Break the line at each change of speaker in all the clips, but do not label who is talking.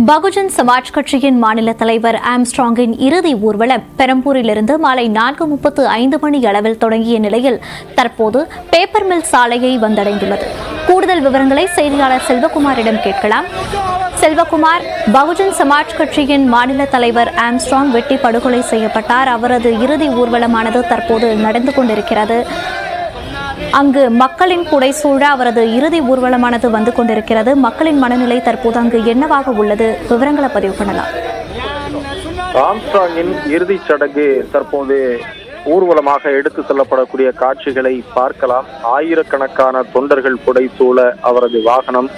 பகுஜன் சமாஜ் கட்சியின் மாநில தலைவர் ஆம்ஸ்ட்ராங்கின் இறுதி ஊர்வலம் பெரம்பூரிலிருந்து மாலை நான்கு முப்பத்து ஐந்து மணி அளவில் தொடங்கிய நிலையில் தற்போது பேப்பர் மில் சாலையை வந்தடைந்துள்ளது. கூடுதல் விவரங்களை செய்தியாளர் செல்வகுமாரிடம் கேட்கலாம். செல்வகுமார் பகுஜன் சமாஜ் கட்சியின் மாநில தலைவர் ஆம்ஸ்ட்ராங் வெட்டி படுகொலை செய்யப்பட்டார். அவரது இறுதி ஊர்வலமானது தற்போது நடந்து கொண்டிருக்கிறது. அங்கு மக்களின் குடை சூழ அவரது இறுதி ஊர்வலமானது வந்து கொண்டிருக்கிறது. மக்களின் மனநிலை தற்போது அங்கு என்னவாக உள்ளது? விவரங்களை பதிவு பண்ணலாம்.
ஆம்ஸ்ட்ராங்கின் இறுதிச் சடங்கு தற்போது ஊர்வலமாக எடுத்து செல்லப்படக்கூடிய காட்சிகளை பார்க்கலாம். ஆயிரக்கணக்கான தொண்டர்கள் புடைசூழ அவரது வாகனம்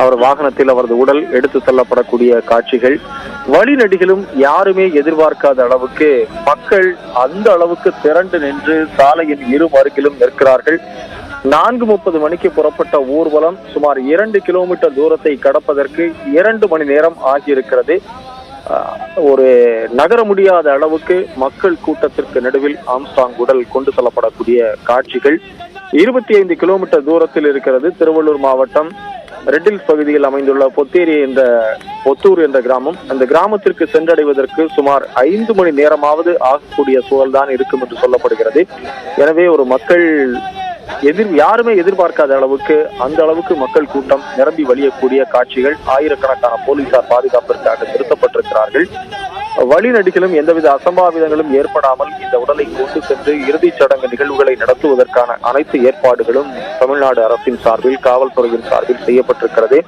அவர் வாகனத்தில் அவரது உடல் எடுத்து செல்லப்படக்கூடிய காட்சிகள். வழிநடிகளும் யாருமே எதிர்பார்க்காத அளவுக்கு மக்கள் அந்த அளவுக்கு திரண்டு நின்று சாலையின் இரு மருகிலும் நிற்கிறார்கள். நான்கு முப்பது மணிக்கு புறப்பட்ட ஊர்வலம் சுமார் இரண்டு கிலோமீட்டர் தூரத்தை கடப்பதற்கு இரண்டு மணி நேரம் ஆகியிருக்கிறது. ஒரு நகர முடியாத அளவுக்கு மக்கள் கூட்டத்திற்கு நடுவில் ஆம்ஸ்டாங் உடல் கொண்டு செல்லப்படக்கூடிய காட்சிகள். இருபத்தி ஐந்து கிலோமீட்டர் தூரத்தில் இருக்கிறது திருவள்ளூர் மாவட்டம். ரெட்டில்ஸ் பகுதியில் அமைந்துள்ள பொத்தேரி என்ற பொத்தூர் என்ற கிராமம். அந்த கிராமத்திற்கு சென்றடைவதற்கு சுமார் ஐந்து மணி நேரமாவது ஆகக்கூடிய சூழல் தான் இருக்கும் என்று சொல்லப்படுகிறது. எனவே ஒரு மக்கள் எதிர் யாருமே எதிர்பார்க்காத அளவுக்கு அந்த அளவுக்கு மக்கள் கூட்டம் நிரம்பி வழியக்கூடிய காட்சிகள் ஆயிரக்கணக்கான போலீசார் பாதுகாப்பிற்காக நிறுத்தப்பட்டிருக்கிறார்கள். வழிநடிகளும் எந்தவித அசம்பாவிதங்களும் ஏற்படாமல் இந்த உடலை கொண்டு சென்று இறுதிச் சடங்கு நிகழ்வுகளை நடத்துவதற்கான அனைத்து ஏற்பாடுகளும் தமிழ்நாடு அரசின் சார்பில் காவல்துறையின் சார்பில் செய்யப்பட்டிருக்கிறது.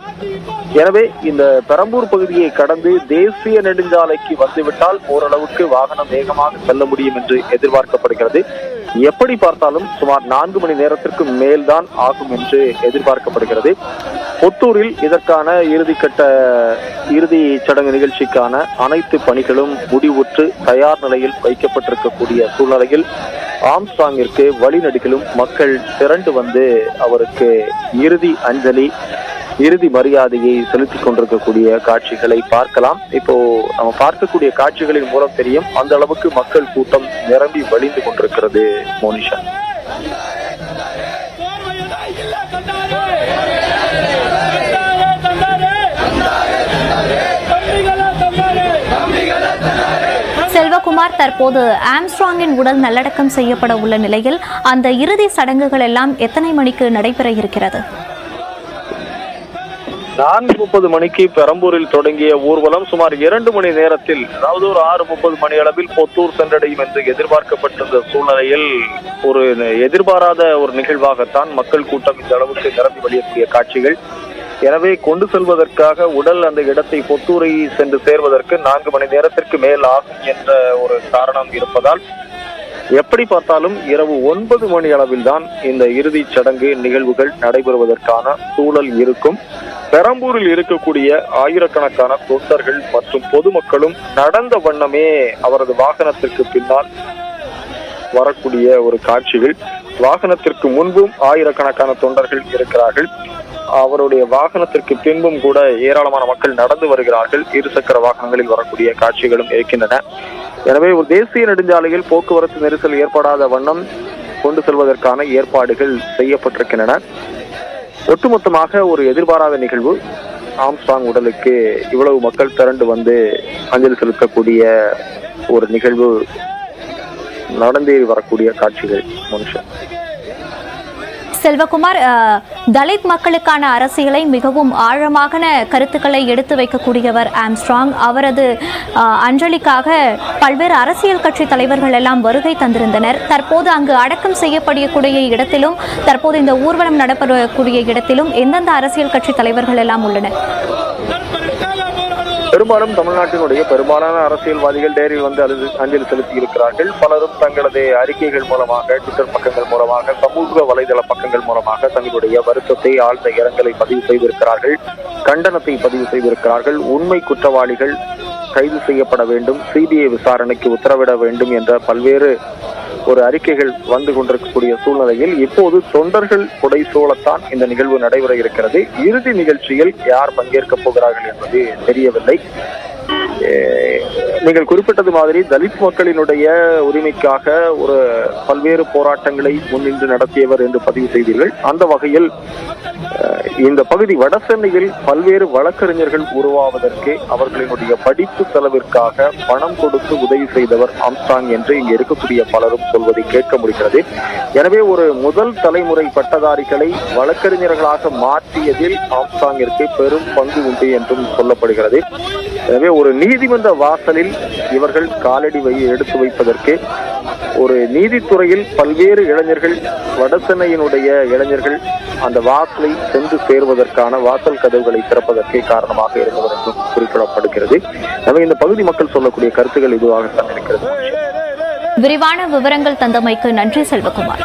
எனவே இந்த பெரம்பூர் பகுதியை கடந்து தேசிய நெடுஞ்சாலைக்கு வந்துவிட்டால் ஓரளவுக்கு வாகனம் வேகமாக செல்ல முடியும் என்று எதிர்பார்க்கப்படுகிறது. எப்படி பார்த்தாலும் சுமார் நான்கு மணி நேரத்திற்கு மேல்தான் ஆகும் என்று எதிர்பார்க்கப்படுகிறது. புத்தூரில் இதற்கான இறுதிக்கட்ட இறுதி சடங்கு நிகழ்ச்சிக்கான அனைத்து பணிகளும் முடிவுற்று தயார் நிலையில் வைக்கப்பட்டிருக்கக்கூடிய சூழ்நிலையில் ஆம்ஸ்டாங்கிற்கு வழிநடுகளும் மக்கள் திரண்டு வந்து அவருக்கு இறுதி அஞ்சலி இறுதி மரியாதையை செலுத்திக் கொண்டிருக்கக்கூடிய காட்சிகளை பார்க்கலாம். இப்போ நம்ம பார்க்கக்கூடிய காட்சிகளின் மூலம் தெரியும் அந்த அளவுக்கு மக்கள் கூட்டம் நிரம்பி வழிந்து கொண்டிருக்கிறது மோனிஷா.
செல்வகுமார் தற்போது ஆம்ஸ்ட்ராங்கின் உடல் நல்லடக்கம் செய்யப்பட உள்ள நிலையில் அந்த இறுதி சடங்குகள் எல்லாம் எத்தனை மணிக்கு நடைபெற இருக்கிறது?
நான்கு முப்பது மணிக்கு பெரம்பூரில் தொடங்கிய ஊர்வலம் சுமார் இரண்டு மணி நேரத்தில் அதாவது ஒரு ஆறு முப்பது மணி அளவில் பொத்தூர் சென்றடையும் என்று எதிர்பார்க்கப்பட்டிருந்த சூழ்நிலையில் ஒரு எதிர்பாராத ஒரு நிகழ்வாகத்தான் மக்கள் கூட்டம் இந்த அளவுக்கு நிரம்பி வழியக்கூடிய காட்சிகள். எனவே கொண்டு செல்வதற்காக உடல் அந்த இடத்தை பொத்தூரை சென்று சேர்வதற்கு நான்கு மணி நேரத்திற்கு மேல் ஆகும் என்ற ஒரு காரணம் இருப்பதால் எப்படி பார்த்தாலும் இரவு ஒன்பது மணி அளவில் தான் இந்த இறுதிச் சடங்கு நிகழ்வுகள் நடைபெறுவதற்கான சூழல் இருக்கும். பெரம்பூரில் இருக்கக்கூடிய ஆயிரக்கணக்கான தொண்டர்கள் மற்றும் பொதுமக்களும் நடந்த வண்ணமே அவரது வாகனத்திற்கு பின்னால் வரக்கூடிய ஒரு காட்சிகள். வாகனத்திற்கு முன்பும் ஆயிரக்கணக்கான தொண்டர்கள் இருக்கிறார்கள். அவருடைய வாகனத்திற்கு பின்பும் கூட ஏராளமான மக்கள் நடந்து வருகிறார்கள். இருசக்கர வாகனங்களில் வரக்கூடிய காட்சிகளும் இருக்கின்றன. எனவே ஒரு தேசிய நெடுஞ்சாலையில் போக்குவரத்து நெரிசல் ஏற்படாத வண்ணம் கொண்டு செல்வதற்கான ஏற்பாடுகள் செய்யப்பட்டிருக்கின்றன. ஒட்டுமொத்தமாக ஒரு எதிர்பாராத நிகழ்வு. ஆம்ஸ்டாங் உடலுக்கு இவ்வளவு மக்கள் திரண்டு வந்து அஞ்சலி செலுத்தக்கூடிய ஒரு நிகழ்வு நடந்தேறி வரக்கூடிய காட்சிகள் மனுஷன்.
செல்வகுமார் தலித் மக்களுக்கான அரசியலை மிகவும் ஆழமான கருத்துக்களை எடுத்து வைக்கக்கூடியவர் ஆம்ஸ்ட்ராங். அவரது அஞ்சலிக்காக பல்வேறு அரசியல் கட்சி தலைவர்கள் எல்லாம் வருகை தந்திருந்தனர். தற்போது அங்கு அடக்கம் செய்யப்படக்கூடிய இடத்திலும் தற்போது இந்த ஊர்வலம் நடைபெறக்கூடிய இடத்திலும் எந்தெந்த அரசியல் கட்சி தலைவர்கள் எல்லாம் உள்ளனர்?
பெரும்பாலும் தமிழ்நாட்டினுடைய பெரும்பாலான அரசியல்வாதிகள் நேரில் வந்து அழுது அஞ்சலி செலுத்தி இருக்கிறார்கள். பலரும் தங்களது அறிக்கைகள் மூலமாக ட்விட்டர் பக்கங்கள் மூலமாக சமூக வலைதள பக்கங்கள் மூலமாக தங்களுடைய வருத்தத்தை ஆழ்ந்த இரங்கலை பதிவு செய்திருக்கிறார்கள். கண்டனத்தை பதிவு செய்திருக்கிறார்கள். உண்மை குற்றவாளிகள் கைது செய்யப்பட வேண்டும் சிபிஐ விசாரணைக்கு உத்தரவிட வேண்டும் என்ற பல்வேறு ஒரு அறிக்கைகள் வந்து கொண்டிருக்கக்கூடிய சூழ்நிலையில் இப்போது தொண்டர்கள் கொடை சூழத்தான் இந்த நிகழ்வு நடைபெற இருக்கிறது. இறுதி நிகழ்ச்சியில் யார் பங்கேற்க போகிறார்கள் என்பது தெரியவில்லை. நீங்கள் குறிப்பிட்டது மாதிரி தலித் மக்களினுடைய உரிமைக்காக ஒரு பல்வேறு போராட்டங்களை முன்னின்று நடத்தியவர் என்று பதிவு செய்தீர்கள். அந்த வகையில் இந்த பகுதி வடசென்னையில் பல்வேறு வழக்கறிஞர்கள் உருவாவதற்கு அவர்களினுடைய படிப்பு செலவிற்காக பணம் கொடுத்து உதவி செய்தவர் ஆம்ஸ்டாங் என்று இங்கு இருக்கக்கூடிய பலரும் சொல்வதை கேட்க முடிகிறது. எனவே ஒரு முதல் தலைமுறை பட்டதாரிகளை வழக்கறிஞர்களாக மாற்றியதில் ஆம்ஸ்டாங்கிற்கு பெரும் பங்கு உண்டு என்றும் சொல்லப்படுகிறது. எனவே ஒரு நீதிமன்ற வாசலில் இவர்கள் காலடி வை எடுத்து வைப்பதற்கு ஒரு நீதித்துறையில் பல்வேறு இளைஞர்கள் வடசென்னையினுடைய இளைஞர்கள் அந்த வாசலை சென்று சேருவதற்கான வாசல் கதவுகளை திறப்பதற்கே காரணமாக இருந்தவர் என்றும் குறிப்பிடப்படுகிறது. எனவே இந்த பகுதி மக்கள் சொல்லக்கூடிய கருத்துக்கள் இதுவாகத்தான் இருக்கிறது.
விரிவான விவரங்கள் தந்தமைக்கு நன்றி செல்வகுமார்.